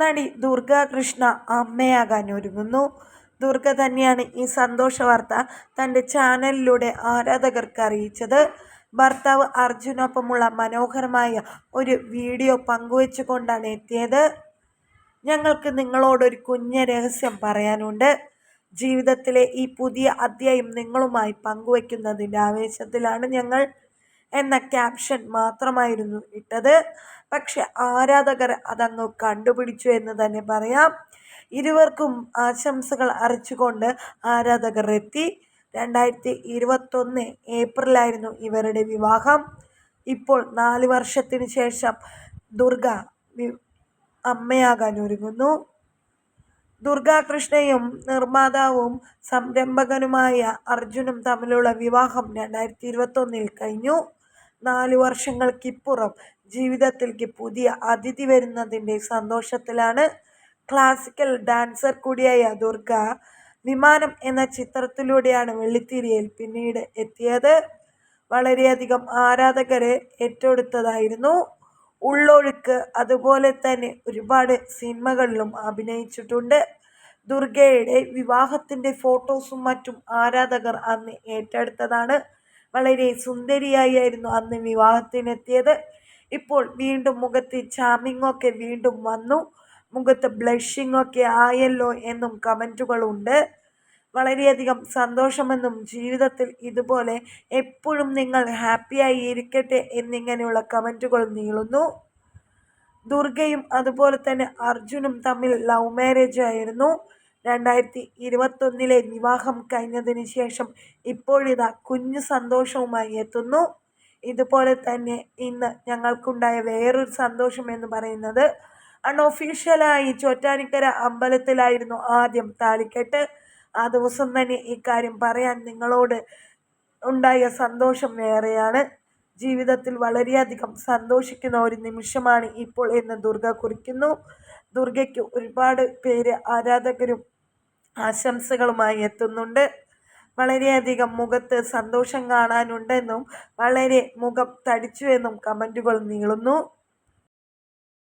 നടി ദുർഗ കൃഷ്ണ അമ്മയാകാൻ ഒരുങ്ങുന്നു. ദുർഗ തന്നെയാണ് ഈ സന്തോഷ വാർത്ത തന്റെ ചാനലിലൂടെ ആരാധകർക്ക് അറിയിച്ചത്. ഭർത്താവ് അർജുനൊപ്പമുള്ള മനോഹരമായ ഒരു വീഡിയോ പങ്കുവച്ചുകൊണ്ടാണ് എത്തിയത്. ഞങ്ങൾക്ക് നിങ്ങളോടൊരു കുഞ്ഞ രഹസ്യം പറയാനുണ്ട്. ജീവിതത്തിലെ ഈ പുതിയ അധ്യായം നിങ്ങളുമായി പങ്കുവയ്ക്കുന്നതിന്റെ ആവേശത്തിലാണ് ഞങ്ങൾ. എന്ന ക്യാപ്ഷൻ മാത്രമായിരുന്നു ഇട്ടത്. പക്ഷെ ആരാധകർ അതങ്ങ് കണ്ടുപിടിച്ചു എന്ന് തന്നെ പറയാം. ഇരുവർക്കും ആശംസകൾ അറിച്ചുകൊണ്ട് ആരാധകർ എത്തി. രണ്ടായിരത്തി ഇരുപത്തൊന്ന് ഏപ്രിലായിരുന്നു ഇവരുടെ വിവാഹം. ഇപ്പോൾ നാല് വർഷത്തിന് ശേഷം ദുർഗ അമ്മയാകാൻ ഒരുങ്ങുന്നു. ദുർഗാകൃഷ്ണയും നിർമ്മാതാവും സംരംഭകനുമായ അർജുനും തമ്മിലുള്ള വിവാഹം രണ്ടായിരത്തി ഇരുപത്തൊന്നിൽ കഴിഞ്ഞു. നാല് വർഷങ്ങൾക്കിപ്പുറം ജീവിതത്തിലേക്ക് പുതിയ അതിഥി വരുന്നതിന്റെ സന്തോഷത്തിലാണ് ക്ലാസിക്കൽ ഡാൻസർ കൂടിയായ ദുർഗ വിമാനം എന്ന ചിത്രത്തിലൂടെയാണ് വെള്ളിത്തിരിയിൽ പിന്നീട് എത്തിയത്. വളരെയധികം ആരാധകരെ ഏറ്റെടുത്തതായിരുന്നു. ഉള്ളൊഴുക്ക് അതുപോലെ തന്നെ ഒരുപാട് സിനിമകളിലും അഭിനയിച്ചിട്ടുണ്ട്. ദുർഗയുടെ വിവാഹത്തിന്റെ ഫോട്ടോസും മറ്റും ആരാധകർ അന്ന് ഏറ്റെടുത്തതാണ്. വളരെ സുന്ദരിയായിരുന്നു അന്ന് വിവാഹത്തിനെത്തിയത്. ഇപ്പോൾ വീണ്ടും മുഖത്ത് ചാമിങ്ങൊക്കെ വീണ്ടും വന്നു. മുഖത്ത് ഒക്കെ ആയല്ലോ എന്നും കമന്റുകളുണ്ട് വളരെയധികം സന്തോഷമെന്നും ജീവിതത്തിൽ ഇതുപോലെ എപ്പോഴും നിങ്ങൾ ഹാപ്പിയായി ഇരിക്കട്ടെ എന്നിങ്ങനെയുള്ള കമന്റുകൾ നീളുന്നു. ദുർഗയും അതുപോലെ തന്നെ അർജുനും തമ്മിൽ ലവ് മാരേജ് ആയിരുന്നു. രണ്ടായിരത്തി ഇരുപത്തൊന്നിലെ വിവാഹം കഴിഞ്ഞതിന് ശേഷം ഇപ്പോഴിതാ കുഞ്ഞു സന്തോഷവുമായി എത്തുന്നു. ഇതുപോലെ തന്നെ ഇന്ന് ഞങ്ങൾക്കുണ്ടായ വേറൊരു സന്തോഷം എന്ന് പറയുന്നത് അൺഒഫീഷ്യലായി ചോറ്റാനിക്കര അമ്പലത്തിലായിരുന്നു ആദ്യം താലിക്കെട്ട് ആ ദിവസം തന്നെ ഇക്കാര്യം പറയാൻ നിങ്ങളോട് ഉണ്ടായ സന്തോഷം വേറെയാണ്. ജീവിതത്തിൽ വളരെയധികം സന്തോഷിക്കുന്ന ഒരു നിമിഷമാണ് ഇപ്പോൾ എന്ന് ദുർഗ കുറിക്കുന്നു. ദുർഗയ്ക്ക് ഒരുപാട് പേര് ആരാധകരും ആശംസകളുമായി എത്തുന്നുണ്ട്. വളരെയധികം മുഖത്ത് സന്തോഷം കാണാനുണ്ടെന്നും വളരെ മുഖം തടിച്ചു എന്നും കമന്റുകൾ നീളുന്നു.